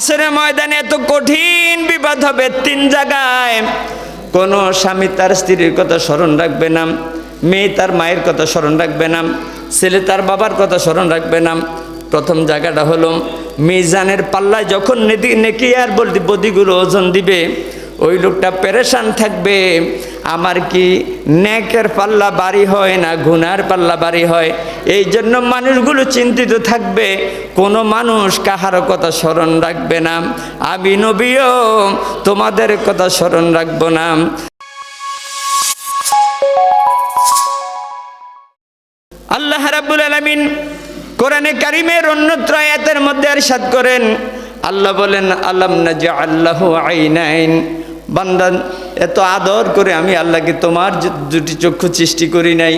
হাসরে ময়দানে এত কঠিন বিবাদ হবে তিন জায়গায়। কোনো স্বামী তার স্ত্রীর কথা স্মরণ রাখবে না, মেয়ে তার মায়ের কথা স্মরণ রাখবে না, ছেলে তার বাবার কথা স্মরণ রাখবে না। প্রথম জায়গাটা হলো, মিজানের পাল্লায় যখন নেকি আর বলতে বদিগুলো ওজন দিবে ওই লোকটা পেরেশান থাকবে। আমার কি নেকের পাল্লা বাড়ি হয় না গুনার পাল্লা বাড়ি হয়? এই জন্য মানুষগুলো চিন্তিত থাকবে। কোনো মানুষ কাহারও কথা স্মরণ রাখবে না। আমি নবীও তোমাদের কথা স্মরণ রাখব না। আল্লাহ রাব্বুল আলামিন কোরআনে কারিমের অন্যত্র আয়াতের মধ্যে আরশাদ করেন, আল্লাহ বলেন, আলাম নাজা আল্লাহ আইনাইন? বান্দান, এত আদর করে আমি আল্লাহকে তোমার দুটি চক্ষু সৃষ্টি করি নাই।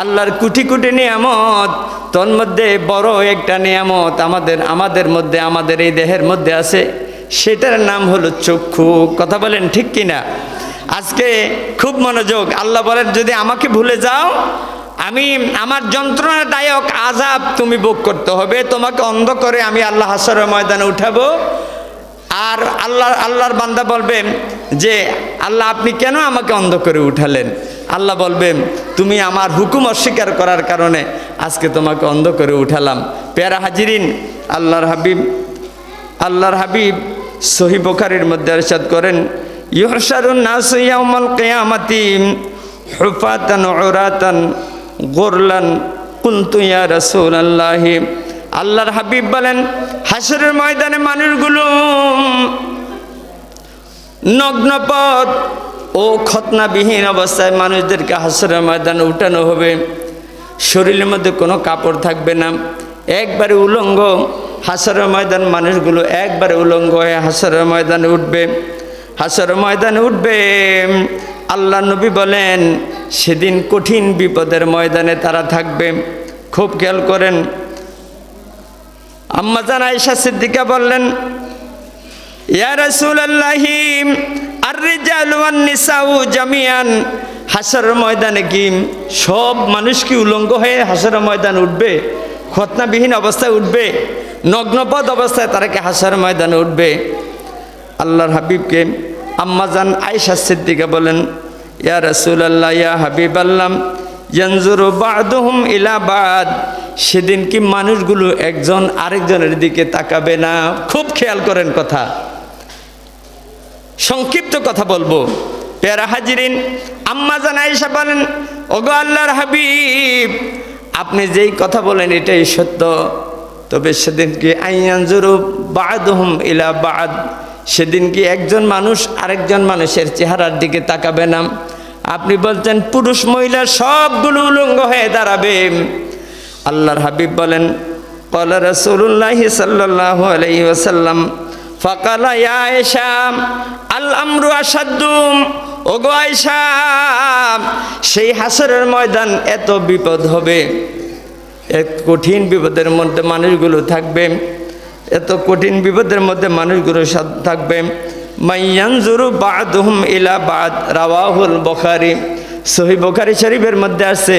আল্লাহর কুটি কুটি নিয়ামত তোর মধ্যে বড় একটা নিয়ামত আমাদের আমাদের মধ্যে, আমাদের এই দেহের মধ্যে আছে। সেটার নাম হলো চক্ষু। কথা বলেন ঠিক কিনা? আজকে খুব মনোযোগ, আল্লাহ বলেন, যদি আমাকে ভুলে যাও, আমি আমার যন্ত্রণাদায়ক আজাব তুমি ভোগ করতে হবে। তোমাকে অন্ধ করে আমি আল্লাহ হাসরের ময়দানে উঠাবো। আর আল্লাহ, আল্লাহর বান্দা বলবেন যে, আল্লাহ, আপনি কেন আমাকে অন্ধ করে উঠালেন? আল্লাহ বলবেন তুমি আমার হুকুম অস্বীকার করার কারণে আজকে তোমাকে অন্ধ করে উঠালাম। পেয়ারা হাজিরিন, আল্লাহর হাবিব আল্লাহর হাবিব সহি বোখারির মধ্যে আরশাদ করেন ইহসারুন নাস ইয়াউমাল কিয়ামাতি হুফাতান গোরলান কুনতু ইয়া রাসূলুল্লাহি। আল্লাহর হাবিব বলেন হাসরের ময়দানে মানুষগুলো নগ্নপথ ও খতনাবিহীন অবস্থায় মানুষদেরকে হাসরের ময়দানে উঠানো হবে। শরীরের মধ্যে কোনো কাপড় থাকবে না। একবারে উলঙ্গ হাসরের ময়দান, মানুষগুলো একবারে উলঙ্গ হয়ে হাসরের ময়দানে উঠবে। হাসরের ময়দানে উঠবে। আল্লাহ নবী বলেন, সেদিন কঠিন বিপদের ময়দানে তারা থাকবে। খুব খেয়াল করেন আম্মা জান আয়েশা সিদ্দিকা বললেন, ইয়া রাসূলুল্লাহি আর রিজালু ওয়ান নিসাউ জামিয়ান হাসর ময়দানে কি সব মানুষ কি উলঙ্গ হয়ে হাসর ময়দান উঠবে? খতনাবিহীন অবস্থায় উঠবে? নগ্নপদ অবস্থায় তারা কি হাসর ময়দানে উঠবে? আল্লাহর হাবিবকে আম্মাজান আয়েশা সিদ্দিকা বলেন ইয়া রাসূলুল্লাহ, ইয়া হাবিব আল্লাহ ইয়ানজুরু সেদিন কি মানুষগুলো একজন আরেকজনের দিকে তাকাবে না? খুব খেয়াল করেন কথা। সংক্ষিপ্ত কথা বলব। পেয়ারা হাজিরিন, আম্মা জান আয়েশা বলেন, ওগো আল্লাহর হাবিব, আপনি যেই কথা বলেন এটাই সত্য। তবে সেদিন কি আইয়ানজুরু বাদহুম ইলা বাদ? সেদিন কি একজন মানুষ আরেকজন মানুষের চেহারার দিকে তাকাবে না? আপনি বলতেন পুরুষ মহিলা সবগুলো উলঙ্গ হয়ে দাঁড়াবে। আল্লাহর হাবিব বলেন, কলা রসুল্লাহ সাল্লাহ আলাই ওসাল্লাম ফকালা আয়েশা, আল আমরু আসাদ্দুম ওগো আয়েশা, সেই হাসরের ময়দান এত বিপদ হবে এক কঠিন বিপদের মধ্যে মানুষগুলো থাকবে, এত কঠিন বিপদের মধ্যে মানুষগুলো থাকবে মাইয়ানজুরু বাদহুম ইলা বাদ, রাওয়াহুল বখারি। সহি বখারি শরীফের মধ্যে আছে,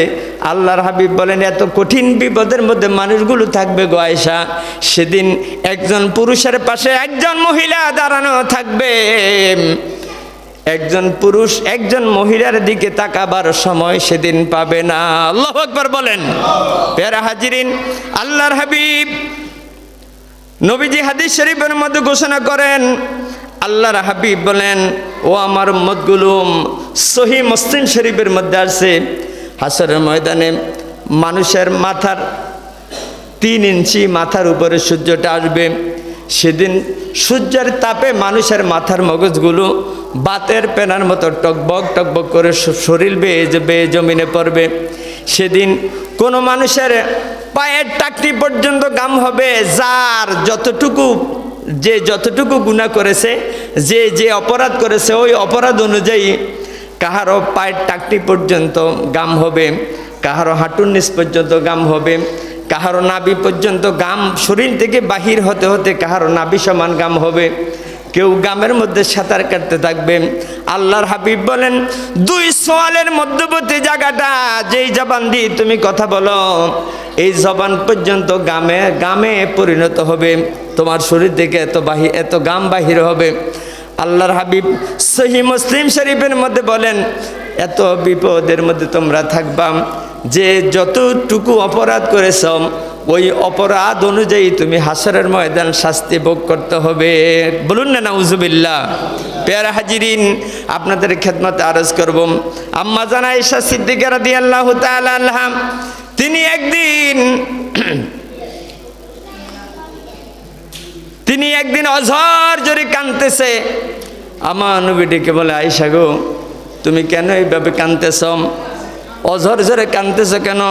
আল্লাহর হাবিব বলেন, এত কঠিন বিপদের মধ্যে মানুষগুলো থাকবে গো আয়সা সেদিন একজন পুরুষের পাশে একজন মহিলা দাঁড়ানো থাকবে। একজন পুরুষ একজন মহিলার দিকে তাকাবার সময় সেদিন পাবে না। আল্লাহ আকবার বলেন। পেয়ারা হাজিরিন, আল্লাহর হাবিব নবীজি হাদিস শরীফের মধ্যে ঘোষণা করেন আল্লাহর হাবিব বলেন, ও আমার মতগুলুম সহি মুসলিম শরীফের মধ্যে আছে। হাসরের ময়দানে মানুষের মাথার তিন ইঞ্চি মাথার উপরে সূর্যটা আসবে। সেদিন সূর্যের তাপে মানুষের মাথার মগজগুলো বাতের পেনার মতো টকবক টকবক করে শরীর বেয়ে বেয়ে জমিনে পড়বে। সেদিন কোনো মানুষের পায়ের টাকটি পর্যন্ত গাম হবে, যার যতটুকু, যে যতটুকু গুণা করেছে যে যে অপরাধ করেছে, ওই অপরাধ অনুযায়ী কাহারও পায়ের টাকটি পর্যন্ত গাম হবে, কাহারও হাঁটুর নিচ পর্যন্ত গাম হবে, কাহারও নাবি পর্যন্ত গাম, শরীর থেকে বাহির হতে হতে কাহারও নাভি সমান গাম হবে। কেউ গ্রামের মধ্যে সাঁতার কাটতে থাকবে। আল্লাহর হাবিব বলেন, দুই সোয়ালের মধ্যবর্তী জায়গাটা, যেই জবান দিয়ে তুমি কথা বলো, এই জবান পর্যন্ত গামে গামে পরিণত হবে। তোমার শরীর থেকে এত বাহি, এত গাম বাহির হবে। আল্লাহর হাবিব সহি মুসলিম শরীফের মধ্যে বলেন, এত বিপদের মধ্যে তোমরা থাকবা, যে যতটুকু অপরাধ করেছ, ওই অপরাধ অনুযায়ী তুমি হাসরের ময়দান শাস্তি ভোগ করতে হবে। বলুন না, নাউজুবিল্লাহ। পেয়ারা হাজিরিন, আপনাদের খেদমতে আরজ করব। আম্মা জানা সিদ্দিকার দিয়ে আল্লাহ তিনি একদিন তিনি একদিন অঝর জোরে কানতেছে আমার নবীটিকে বলে আইসা গো, তুমি কেন এইভাবে কানতেছ অঝর জোরে কানতেছ কেন?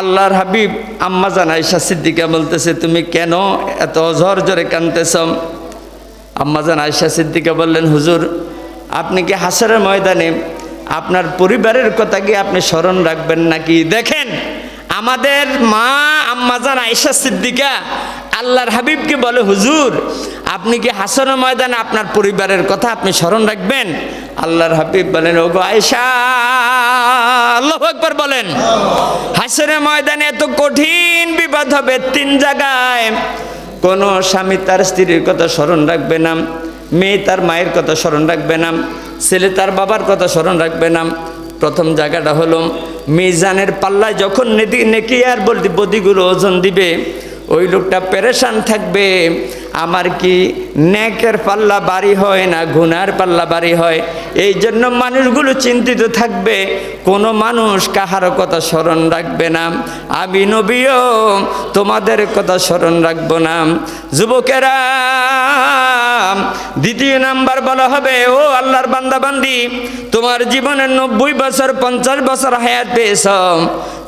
আল্লাহর হাবিব আম্মা জান আইসা সিদ্দিকা বলতেছে, তুমি কেন এত অঝর জোরে কানতেছ আম্মা জান আইসা সিদ্দিকা বললেন, হুজুর, আপনি কি হাসারের ময়দানে আপনার পরিবারের কথা কি আপনি স্মরণ রাখবেন নাকি? দেখেন, আমাদের মা আম্মাজান আয়েশা সিদ্দিকা আল্লাহর হাবিবকে বলে, হুজুর, আপনি কি হাসন ময়দানে আপনার পরিবারের কথা আপনি স্মরণ রাখবেন? আল্লাহর হাবিব বলেন, ওগো আয়েশা, আল্লাহ একবার বলেন হাসনের ময়দানে এত কঠিন বিপদ হবে তিন জায়গায়। কোনো স্বামী তার স্ত্রীর কথা স্মরণ রাখবে না, মেয়ে তার মায়ের কথা স্মরণ রাখবে না, ছেলে তার বাবার কথা স্মরণ রাখবে না। প্রথম জায়গাটা হলো, মিজানের পাল্লায় যখন নেকি আর বলতে বদিগুলো ওজন দিবে ওই লোকটা পেরেশান থাকবে। আমার কি নেকের পাল্লা বাড়ি হয় না গুনার পাল্লা বাড়ি হয়? এই জন্য মানুষগুলো চিন্তিত থাকবে। কোনো মানুষ কাহারও কথা স্মরণ রাখবে না। আমি নবীও তোমাদের কথা স্মরণ রাখব না। যুবকেরা, দ্বিতীয় নাম্বার বলা হবে, ও আল্লাহর বান্দাবান্দি, তোমার জীবনে নব্বই বছর, পঞ্চাশ বছর হায়াত পেয়েছ।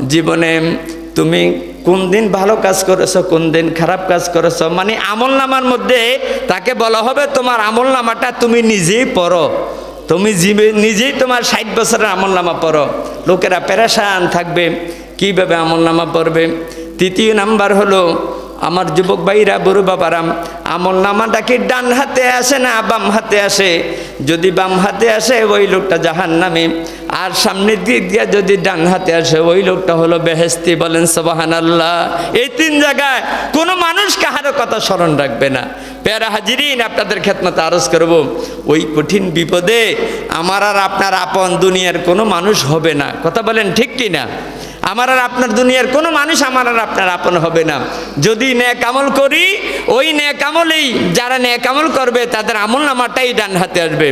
জীবনে তুমি কোন দিন ভালো কাজ করেছ, কোন দিন খারাপ কাজ করেছ? মানে আমল নামার মধ্যে তাকে বলা হবে, তোমার আমল নামাটা তুমি নিজেই পড়ো। তুমি নিজেই তোমার ষাট বছরের আমল নামা পড়ো। লোকেরা প্যারাসান থাকবে, কীভাবে আমল নামা পড়বে? তৃতীয় নাম্বার হলো আমার যুবক ভাইরা, বড় বাবারাম আমল নামাটা কি ডান হাতে আসে না বাম হাতে আসে? যদি বাম হাতে আসে, ওই লোকটা জাহান নামে আর সামনের দিক দিয়ে যদি ডান হাতে আসে, ওই লোকটা হলো বেহেস্তি বলেন সবাহান আল্লাহ এই তিন জায়গায় কোনো মানুষ কাহারও কথা স্মরণ রাখবে না। পেয়ারা হাজিরিন, আপনাদের খেতমতে আরজ করব। ওই কঠিন বিপদে আমার আর আপনার আপন দুনিয়ার কোনো মানুষ হবে না। কথা বলেন ঠিক কি না আমার আর আপনার দুনিয়ার কোনো মানুষ আমার আর আপনার আপন হবে না। যদি ন্যাক আমল করি, ওই ন্যাক আমলেই যারা ন্যাক আমল করবে, তাদের আমল নামাটাই ডান হাতে আসবে।